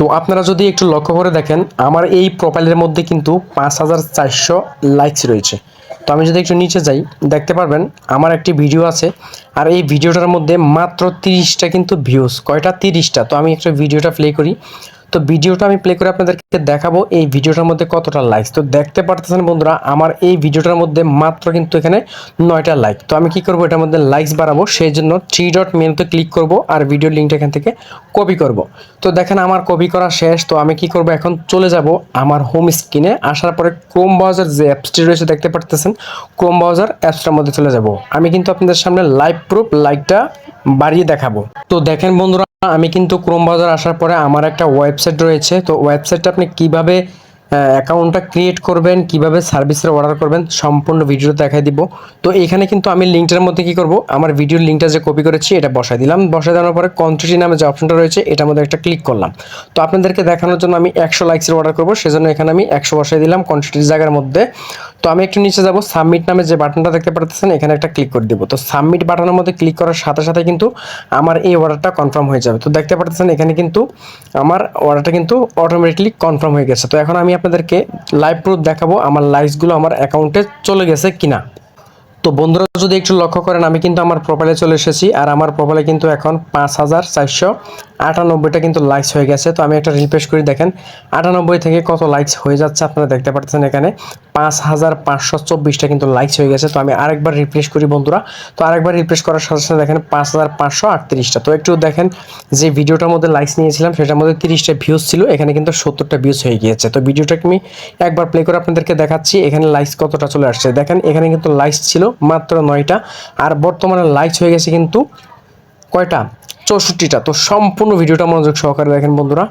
তো আপনারা যদি একটু লক্ষ্য করে দেখেন, আমার এই প্রোফাইলের মধ্যে কিন্তু পাঁচ হাজার চারশো লাইকস রয়েছে। তো আমি যদি একটু নিচে যাই, দেখতে পারবেন আমার একটি ভিডিও আছে, আর এই ভিডিওটার মধ্যে মাত্র তিরিশটা কিন্তু ভিউজ কয়টা? তিরিশটা। তো আমি একটা ভিডিওটা প্লে করি। তো ভিডিওটা আমি প্লে করে আপনাদেরকে দেখাবো এই ভিডিওটার মধ্যে কতটা লাইকস তো দেখতে পারতেছেন বন্ধুরা, আমার এই ভিডিওটার মধ্যে মাত্র কিন্তু এখানে নয়টা লাইক তো আমি কি করব, এটার মধ্যে লাইকস বাড়াবো, সেই জন্য থ্রি ডট মেনুতে ক্লিক করব আর ভিডিও লিঙ্কটা এখান থেকে কপি করব। তো দেখেন আমার কপি করা শেষ, তো আমি কি করব, এখন চলে যাব আমার হোম স্ক্রিনে আসার পরে ক্রোম ব্রাউজার যে অ্যাপসটি রয়েছে, দেখতে পারতেছেন ক্রোম ব্রাউজার অ্যাপসটার মধ্যে চলে যাব। আমি কিন্তু আপনাদের সামনে লাইভ প্রুফ লাইকটা বাড়িয়ে দেখাবো। তো দেখেন বন্ধুরা আমি কিন্তু ক্রোম ব্রাউজার আসার পরে আমার একটা ওয়েবসাইট রয়েছে। তো ওয়েবসাইটটা আপনি কীভাবে অ্যাকাউন্টটা ক্রিয়েট করবেন, কীভাবে সার্ভিসের অর্ডার করবেন, সম্পূর্ণ ভিডিও দেখাই দিব। তো এখানে কিন্তু আমি লিঙ্কটার মধ্যে কি করব? আমার ভিডিওর লিঙ্কটা যে কপি করেছি, এটা বসাই দিলাম। বসাই দেওয়ার পরে কন্ট্রিটি নামে যে অপশনটা রয়েছে, এটার মধ্যে একটা ক্লিক করলাম। তো আপনাদেরকে দেখানোর জন্য আমি একশো লাইক্সের অর্ডার করব, সেজন্য এখানে আমি একশো বসাই দিলাম কন্ট্রিটির জায়গার মধ্যে। তো আমি একটু নিচে যাব সাবমিট নামে যে বাটনটা দেখতে পারতেছেন, এখানে একটা ক্লিক করে দিব। তো সাবমিট বাটনের মধ্যে ক্লিক করার সাথে সাথে কিন্তু আমার এই অর্ডারটা কনফার্ম হয়ে যাবে। তো দেখতে পারতেছেন, এখানে কিন্তু আমার অর্ডারটা কিন্তু অটোমেটিকলি কনফার্ম হয়ে গেছে। তো এখন আমি আপনাদেরকে লাইভ প্রুফ দেখাবো আমার লাইকসগুলো আমার অ্যাকাউন্টে চলে গেছে কিনা। তো বন্ধুরা, যদি একটু লক্ষ্য করেন, আমি কিন্তু আমার প্রোফাইলে চলে এসেছি, আর আমার প্রোফাইলে কিন্তু এখন পাঁচ হাজার চারশো আটানব্বইটা কিন্তু লাইকস হয়ে গেছে। তো আমি একটা রিফ্রেশ করি, দেখেন, আটানব্বই থেকে কত লাইকস হয়ে যাচ্ছে আপনারা দেখতে পাচ্ছেন এখানে। পাঁচ হাজার পাঁচশো চব্বিশটা কিন্তু লাইকস হয়ে গেছে। তো আমি আরেকবার রিফ্রেশ করি, বন্ধুরা। তো আরেকবার রিফ্রেশ করার সাথে সাথে দেখেন, পাঁচ হাজার পাঁচশো তো একটু দেখেন, যে ভিডিওটার মধ্যে লাইকস নিয়েছিলাম, সেটার মধ্যে তিরিশটা ভিউজ ছিল। এখানে কিন্তু সত্তরটা ভিউজ হয়ে গিয়েছে। তো ভিডিওটাকে আমি একবার প্লে করে আপনাদেরকে দেখাচ্ছি, এখানে লাইকস কতটা চলে আসছে। দেখেন, এখানে কিন্তু লাইকস ছিল মাত্র নয়টা। আর বর্তমানে লাইকস হয়ে গেছে কিন্তু কয়টা? চৌষট্টিটা। তো সম্পূর্ণ ভিডিওটা মনোযোগ সহকারে দেখেন বন্ধুরা।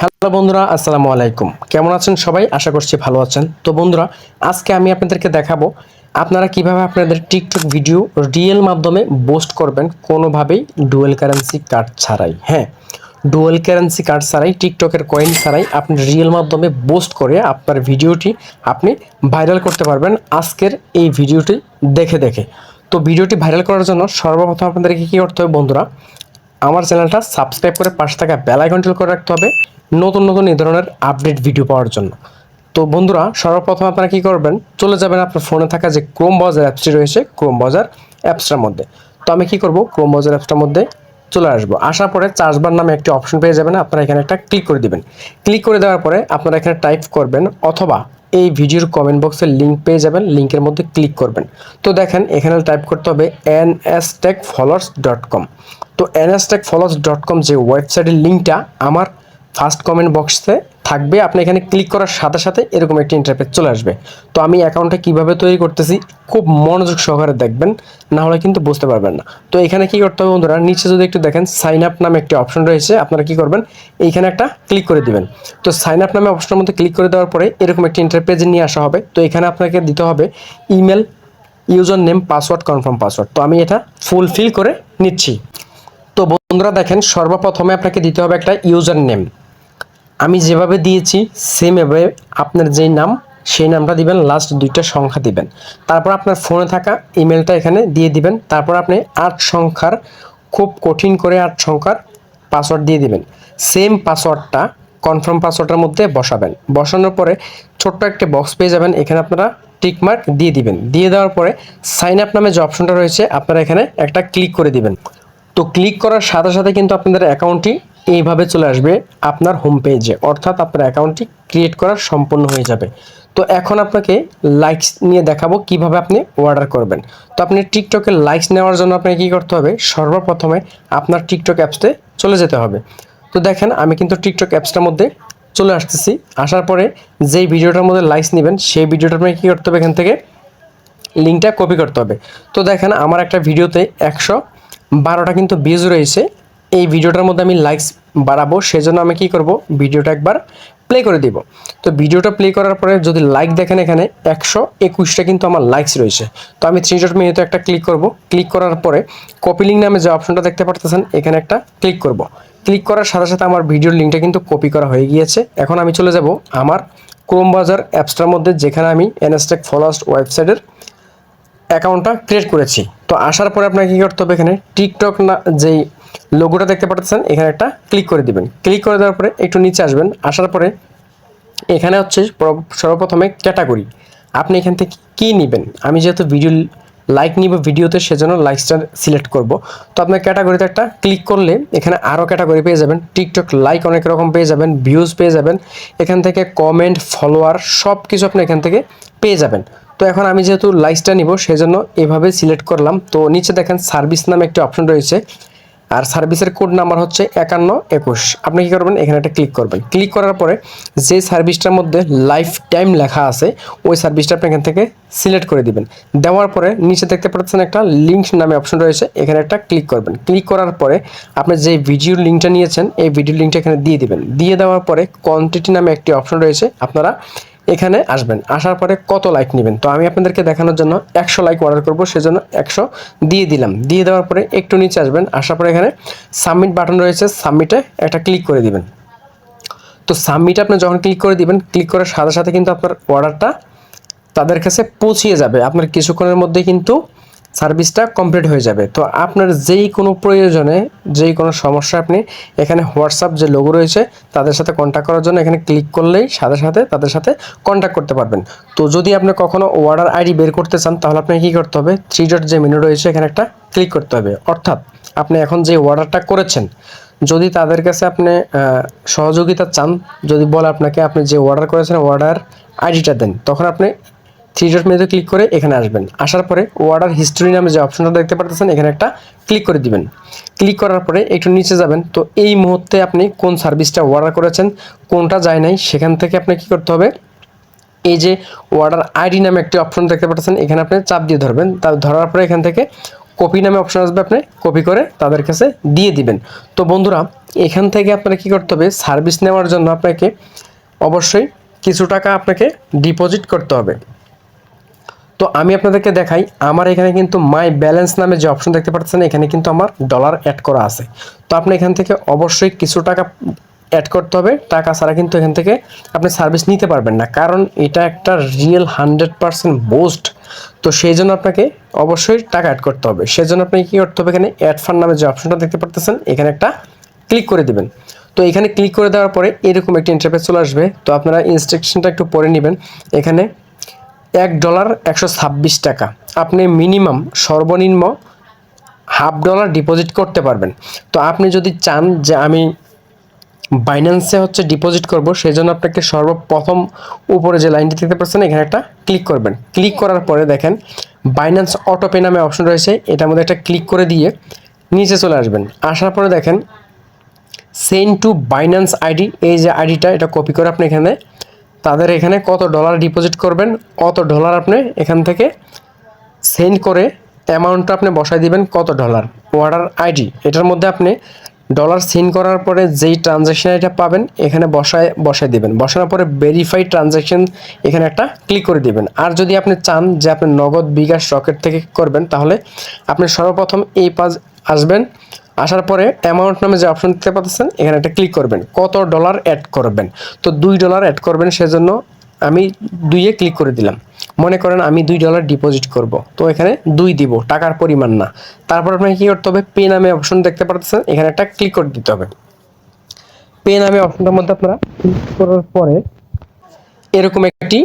হ্যালো বন্ধুরা, আসসালামু আলাইকুম। কেমন আছেন সবাই? আশা করছি ভালো আছেন। তো বন্ধুরা, আজকে আমি আপনাদেরকে দেখাবো আপনারা কীভাবে আপনাদের টিকটক ভিডিও রিয়েল মাধ্যমে বোস্ট করবেন কোনোভাবেই ডুয়েল কারেন্সি কার্ড ছাড়াই। হ্যাঁ ডুয়েল কারেন্সি কার্ড ছাড়াই, টিকটকের কয়েন ছাড়াই আপনি রিয়েল মাধ্যমে বোস্ট করে আপনার ভিডিওটি আপনি ভাইরাল করতে পারবেন। আজকের এই ভিডিওটি দেখে দেখে। তো ভিডিওটি ভাইরাল করার জন্য সর্বপ্রথম আপনাদেরকে কী করতে হবে বন্ধুরা, আমার চ্যানেলটা সাবস্ক্রাইব করে পাশে থাকা বেল আইকন টিল করে রাখতে হবে নতুন নতুন এই ধরনের আপডেট ভিডিও পাওয়ার জন্য। তো বন্ধুরা, সর্বপ্রথম আপনারা কী করবেন, চলে যাবেন আপনার ফোনে থাকা যে ক্রোম বাজার অ্যাপসটি রয়েছে ক্রোম বাজার অ্যাপসটার মধ্যে। তো আমি কী করব ক্রোম বাজার অ্যাপসটার মধ্যে চলে আসব। আসার পরে চার্জবার নামে একটি অপশন পেয়ে যাবেন, আপনারা এখানে একটা ক্লিক করে দিবেন। ক্লিক করে দেওয়ার পরে আপনারা এখানে টাইপ করবেন অথবা এই ভিডিওর কমেন্ট বক্সের লিঙ্ক পেয়ে যাবেন লিঙ্কের মধ্যে ক্লিক করবেন। তো দেখেন, এখানে টাইপ করতে হবে N S tech followers dot com তো N S tech followers dot com যে ওয়েবসাইটের লিঙ্কটা আমার ফার্স্ট কমেন্ট বক্সে থাকবে, আপনি এখানে ক্লিক করার সাথে সাথে এরকম একটি ইন্টারফেস চলে আসবে। তো আমি অ্যাকাউন্টটা কীভাবে তৈরি করতেছি, খুব মনোযোগ সহকারে দেখবেন, না হলে কিন্তু বুঝতে পারবেন না। তো এখানে কি করতে হবে বন্ধুরা, নিচে যদি একটু দেখেন সাইন আপ নামে একটি অপশন রয়েছে, আপনারা কি করবেন, এইখানে একটা ক্লিক করে দিবেন। তো সাইন আপ নামে অপশনের মধ্যে ক্লিক করে দেওয়ার পরে এরকম একটি ইন্টারপেজে নিয়ে আসা হবে। তো এখানে আপনাকে দিতে হবে email user name password confirm password তো আমি এটা ফুলফিল করে নিচ্ছি। তো বন্ধুরা দেখেন, সর্বপ্রথমে আপনাকে দিতে হবে একটা ইউজার নেম আমি যেভাবে দিয়েছি সেমভাবে আপনার যেই নাম, সেই নামটা দিবেন লাস্ট দুইটা সংখ্যা দিবেন। তারপর আপনার ফোনে থাকা ইমেলটা এখানে দিয়ে দিবেন। তারপর আপনি আট সংখ্যার, খুব কঠিন করে আট সংখ্যার পাসওয়ার্ড দিয়ে দিবেন। সেম পাসওয়ার্ডটা কনফার্ম পাসওয়ার্ডের মধ্যে বসাবেন। বসানোর পরে ছোট্ট একটা বক্স পেয়ে যাবেন। এখানে আপনারা টিকমার্ক দিয়ে দিবেন। দিয়ে দেওয়ার পরে সাইন আপ নামে যে অপশনটা রয়েছে, আপনারা এখানে একটা ক্লিক করে দিবেন। তো ক্লিক করার সাথে সাথে কিন্তু আপনাদের অ্যাকাউন্টটি এইভাবে চলে আসবে আপনার হোম পেজে অর্থাৎ আপনার অ্যাকাউন্টটি ক্রিয়েট করা সম্পূর্ণ হয়ে যাবে। তো এখন আপনাকে লাইকস নিয়ে দেখাবো কীভাবে আপনি অর্ডার করবেন। তো আপনি টিকটকে লাইকস নেওয়ার জন্য আপনাকে কী করতে হবে? সর্বপ্রথমে আপনার টিকটক অ্যাপসতে চলে যেতে হবে। তো দেখেন, আমি কিন্তু টিকটক অ্যাপসটার মধ্যে চলে আসতেছি। আসার পরে যেই ভিডিওটার মধ্যে লাইকস নেবেন, সেই ভিডিওটা আপনাকে কী করতে হবে এখান থেকে? লিঙ্কটা কপি করতে হবে। তো দেখেন, আমার একটা ভিডিওতে একশো বারোটা কিন্তু ভিউজ রয়েছে। এই ভিডিওটার মধ্যে আমি লাইকস বাড়াবো, সেজন্য আমি কি করব, ভিডিওটা একবার প্লে করে দিব। তো ভিডিওটা প্লে করার পরে যদি লাইক দেখেন এখানে, একশো একুশটা কিন্তু আমার লাইকস রয়েছে। তো আমি থ্রি ডট মেনুতে একটা ক্লিক করব। ক্লিক করার পরে কপি লিঙ্ক নামে যে অপশনটা দেখতে পারতেছেন, এখানে একটা ক্লিক করব। ক্লিক করার সাথে সাথে আমার ভিডিওর লিঙ্কটা কিন্তু কপি করা হয়ে গিয়েছে। এখন আমি চলে যাব আমার ক্রোম বাজার অ্যাপসটার মধ্যে, যেখানে আমি এনএসটেক ফলোয়ার্স ওয়েবসাইটের অ্যাকাউন্টটা ক্রিয়েট করেছি। তো আসার পরে আপনাকে কী করতে হবে এখানে? টিকটক না, যেই লোগোটা দেখতে পাচ্ছেন এখানে একটা ক্লিক করে দিবেন। ক্লিক করে দেওয়ার পরে একটু নিচে আসবেন। আসার পরে এখানে হচ্ছে প্র- সর্বপ্রথমে ক্যাটাগরি আপনি এখান থেকে কী নেবেন? আমি যেহেতু ভিডিও লাইক নিব ভিডিওতে সেজন্য লাইকসটা সিলেক্ট করব। তো আপনার ক্যাটাগরিতে একটা ক্লিক করলে এখানে আরও ক্যাটাগরি পেয়ে যাবেন। টিকটক লাইক অনেক রকম পেয়ে যাবেন ভিউজ পেয়ে যাবেন। এখান থেকে কমেন্ট ফলোয়ার সব কিছু আপনি এখান থেকে পেয়ে যাবেন। তো এখন আমি যেহেতু লাইকসটা নিব, সেজন্য এভাবে সিলেক্ট করলাম। তো নিচে দেখেন সার্ভিস নামে একটি অপশন রয়েছে। আর সার্ভিসের কোড নাম্বার হচ্ছে একান্ন একুশ। আপনি কী করবেন? এখানে একটা ক্লিক করবেন। ক্লিক করার পরে যে সার্ভিসটার মধ্যে লাইফ টাইম লেখা আছে, ওই সার্ভিসটা আপনি এখান থেকে সিলেক্ট করে দিবেন। দেওয়ার পরে নিচে দেখতে পাচ্ছেন একটা লিঙ্ক নামে অপশন রয়েছে। এখানে একটা ক্লিক করবেন। ক্লিক করার পরে আপনি যে ভিডিও লিঙ্কটা নিয়েছেন, এই ভিডিও লিঙ্কটা এখানে দিয়ে দিবেন। দিয়ে দেওয়ার পরে কোয়ান্টিটি নামে একটি অপশন রয়েছে। আপনারা এখানে আসবেন। আসার পরে কত লাইক নেবেন? তো আমি আপনাদেরকে দেখানোর জন্য একশো লাইক অর্ডার করব, সেজন্য একশো দিয়ে দিলাম। দিয়ে দেওয়ার পরে একটু নিচে আসবেন, আসার পরে এখানে সাবমিট বাটন রয়েছে সাবমিটে একটা ক্লিক করে দিবেন। তো সাবমিটে আপনি যখন ক্লিক করে দিবেন ক্লিক করার সাথে সাথে কিন্তু আপনার অর্ডারটা তাদের কাছে পৌঁছিয়ে যাবে। আপনার কিছুক্ষণের মধ্যে কিন্তু সার্ভিসটা কমপ্লিট হয়ে যাবে। তো আপনার যেই কোনো প্রয়োজনে, যেই কোনো সমস্যা আপনি এখানে হোয়াটসঅ্যাপ যে লোগো রয়েছে, তাদের সাথে কন্ট্যাক্ট করার জন্য এখানে ক্লিক করলেই সাথে সাথে তাদের সাথে কন্ট্যাক্ট করতে পারবেন। তো যদি আপনি কখনো অর্ডার আইডি বের করতে চান, তাহলে আপনাকে কী করতে হবে? থ্রি ডট যে মেনু রয়েছে, এখানে একটা ক্লিক করতে হবে। অর্থাৎ আপনি এখন যে অর্ডারটা করেছেন, যদি তাদের কাছে আপনি সহযোগিতা চান, যদি বলে আপনাকে আপনি যে অর্ডার করেছেন অর্ডার আইডিটা দেন, তখন আপনি থ্রি ডট মেনুতে ক্লিক করে এখানে আসবেন। আসার পরে অর্ডার হিস্টোরি নামে যে অপশনটা দেখতে পাচ্ছেন এখানে একটা ক্লিক করে দিবেন। ক্লিক করার পরে একটু নিচে যাবেন। তো এই মুহূর্তে আপনি কোন সার্ভিসটা অর্ডার করেছেন, কোনটা যায় নাই, সেখান থেকে আপনি কি করতে হবে? এই যে অর্ডার আইডি নামে একটি অপশন দেখতে পাচ্ছেন এখানে আপনি চাপ দিয়ে ধরবেন। তা ধরার পরে এখান থেকে কপি নামে অপশন আসবে আপনি কপি করে তাদের কাছে দিয়ে দিবেন। তো বন্ধুরা, এখান থেকে আপনারা কি করতে হবে? সার্ভিস নেওয়ার জন্য আপনাকে অবশ্যই কিছু টাকা আপনাকে ডিপোজিট করতে হবে। তো আমি আপনাদেরকে দেখাই, আমার এখানে কিন্তু মাই ব্যালেন্স নামে যে অপশন দেখতে পাচ্ছেন, এখানে কিন্তু আমার ডলার অ্যাড করা আছে। তো আপনি এখান থেকে অবশ্যই কিছু টাকা অ্যাড করতে হবে, টাকা ছাড়া কিন্তু এখান থেকে আপনি সার্ভিস নিতে পারবেন না। কারণ এটা একটা রিয়েল হান্ড্রেড পার্সেন্ট বোস্ট তো সেই জন্য আপনাকে অবশ্যই টাকা অ্যাড করতে হবে। সেই জন্য আপনাকে কী করতে হবে এখানে অ্যাড ফান্ড নামে যে অপশনটা দেখতে পাচ্ছেন এখানে একটা ক্লিক করে দেবেন। তো এখানে ক্লিক করে দেওয়ার পরে এরকম একটি ইন্টারফেস চলে আসবে। তো আপনারা ইনস্ট্রাকশনটা একটু পরে নেবেন। এখানে এক ডলার একশো ছাব্বিশ টাকা। আপনি মিনিমাম সর্বনিম্ন হাফ ডলার ডিপোজিট করতে পারবেন। তো আপনি যদি চান যে আমি বাইন্যান্সে হচ্ছে ডিপোজিট করব সেই জন্য আপনাকে সর্বপ্রথম উপরে যে লাইনটি দেখতে পাচ্ছেন, এখানে একটা ক্লিক করবেন। ক্লিক করার পরে দেখেন বাইন্যান্স অটোপে নামে অপশন রয়েছে। এটার মধ্যে একটা ক্লিক করে দিয়ে নিচে চলে আসবেন। আসার পরে দেখেন সেন্ড টু বাইন্যান্স আইডি এই যে আইডিটা এটা কপি করে আপনি এখানে তাদের এখানে কত ডলার ডিপোজিট করবেন, কত ডলার আপনি এখান থেকে সেন্ড করে অ্যামাউন্টটা আপনি বসাই দিবেন কত ডলার অর্ডার আইডি এটার মধ্যে আপনি ডলার সেন্ড করার পরে যেই ট্রানজ্যাকশন এটা পাবেন, এখানে বসায় বসায় দিবেন। বসানোর পরে ভেরিফাই ট্রানজ্যাকশন এখানে একটা ক্লিক করে দিবেন। আর যদি আপনি চান যে আপনি নগদ বিকাশ রকেট থেকে করবেন, তাহলে আপনি সর্বপ্রথম এই পাজ আসবেন আসার পরে অ্যামাউন্ট নামে যে অপশন দেখতে পাচ্ছেন, এখানে একটা ক্লিক করবেন। কত ডলার অ্যাড করবেন? তো দুই ডলার অ্যাড করবেন, সেজন্য আমি দুইয়ে ক্লিক করে দিলাম। মনে করেন আমি দুই ডলার ডিপোজিট করব। তো এখানে দুই দিব, টাকার পরিমাণ না। তারপর আপনাকে কী করতে হবে? পে নামে অপশন দেখতে পারতেছেন এখানে একটা ক্লিক করে দিতে হবে। পে নামে অপশনটার মধ্যে আপনারা ক্লিক করার পরে এরকম একটি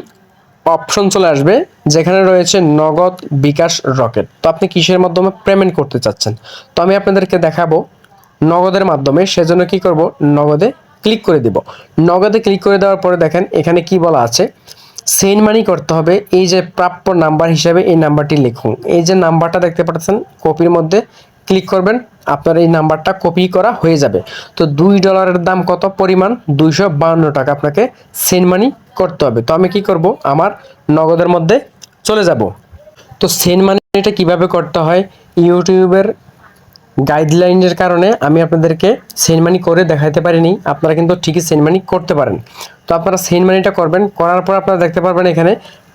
অপশন চলে আসবে, যেখানে রয়েছে নগদ বিকাশ রকেট। তো আপনি কিসের মাধ্যমে পেমেন্ট করতে চাচ্ছেন? তো আমি আপনাদেরকে দেখাবো নগদের মাধ্যমে, সেজন্য কি করব? নগদে ক্লিক করে দিব। নগদে ক্লিক করে দেওয়ার পরে দেখেন, এখানে কি বলা আছে? সেন্ড মানি করতে হবে, এই যে প্রাপ্য নাম্বার হিসাবে এই নাম্বারটি লিখুন। এই যে নাম্বারটা দেখতে পাচ্ছেন, কপির মধ্যে ক্লিক করবেন, আপনার এই নাম্বারটা কপি করা হয়ে যাবে। তো দুই ডলারের দাম কত? পরিমাণ দুইশো টাকা। আপনাকে সেন্ড মানি করতে হবে। তো আমি কি করব? আমার নগদের মধ্যে চলে যাব। তো সেন্ড মানিটা কীভাবে করতে হয়? ইউটিউবের গাইডলাইনের কারণে আমি আপনাদেরকে সেন্ড মানি করে দেখাতে পারিনি। আপনারা কিন্তু ঠিকই সেন্ড মানি করতে পারেন। তো আপনারা সেন্ড মানিটা করবেন। করার পর আপনারা দেখতে পারবেন এখানে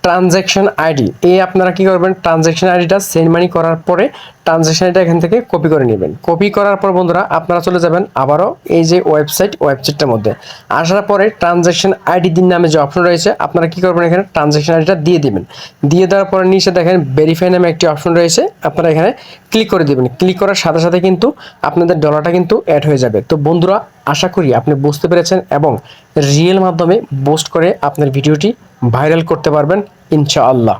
ট্রানজ্যাকশন আইডি এই আপনারা কি করবেন? ট্রানজ্যাকশন আইডিটা সেন্ড মানি করার পরে ট্রানজ্যাকশন আইডিটা এখান থেকে কপি করে নেবেন। কপি করার পর বন্ধুরা, আপনারা চলে যাবেন আবারও এই যে ওয়েবসাইট ওয়েবসাইটটার মধ্যে। আসার পরে ট্রানজ্যাকশন আইডি দিন নামে যে অপশন রয়েছে, আপনারা কি করবেন এখানে? ট্রানজ্যাকশন আইডিটা দিয়ে দিবেন। দিয়ে দেওয়ার পরে নিচে দেখেন ভেরিফাই নামে একটি অপশন রয়েছে, আপনারা এখানে ক্লিক করে দেবেন। ক্লিক করার সাথে সাথে কিন্তু আপনাদের ডলারটা কিন্তু অ্যাড হয়ে যাবে। তো বন্ধুরা, আশা করি আপনি বুঝতে পেরেছেন এবং রিয়েল মাধ্যমে বোস্ট করে আপনার ভিডিওটি ভাইরাল করতে পারবেন। ইনশাআল্লাহ।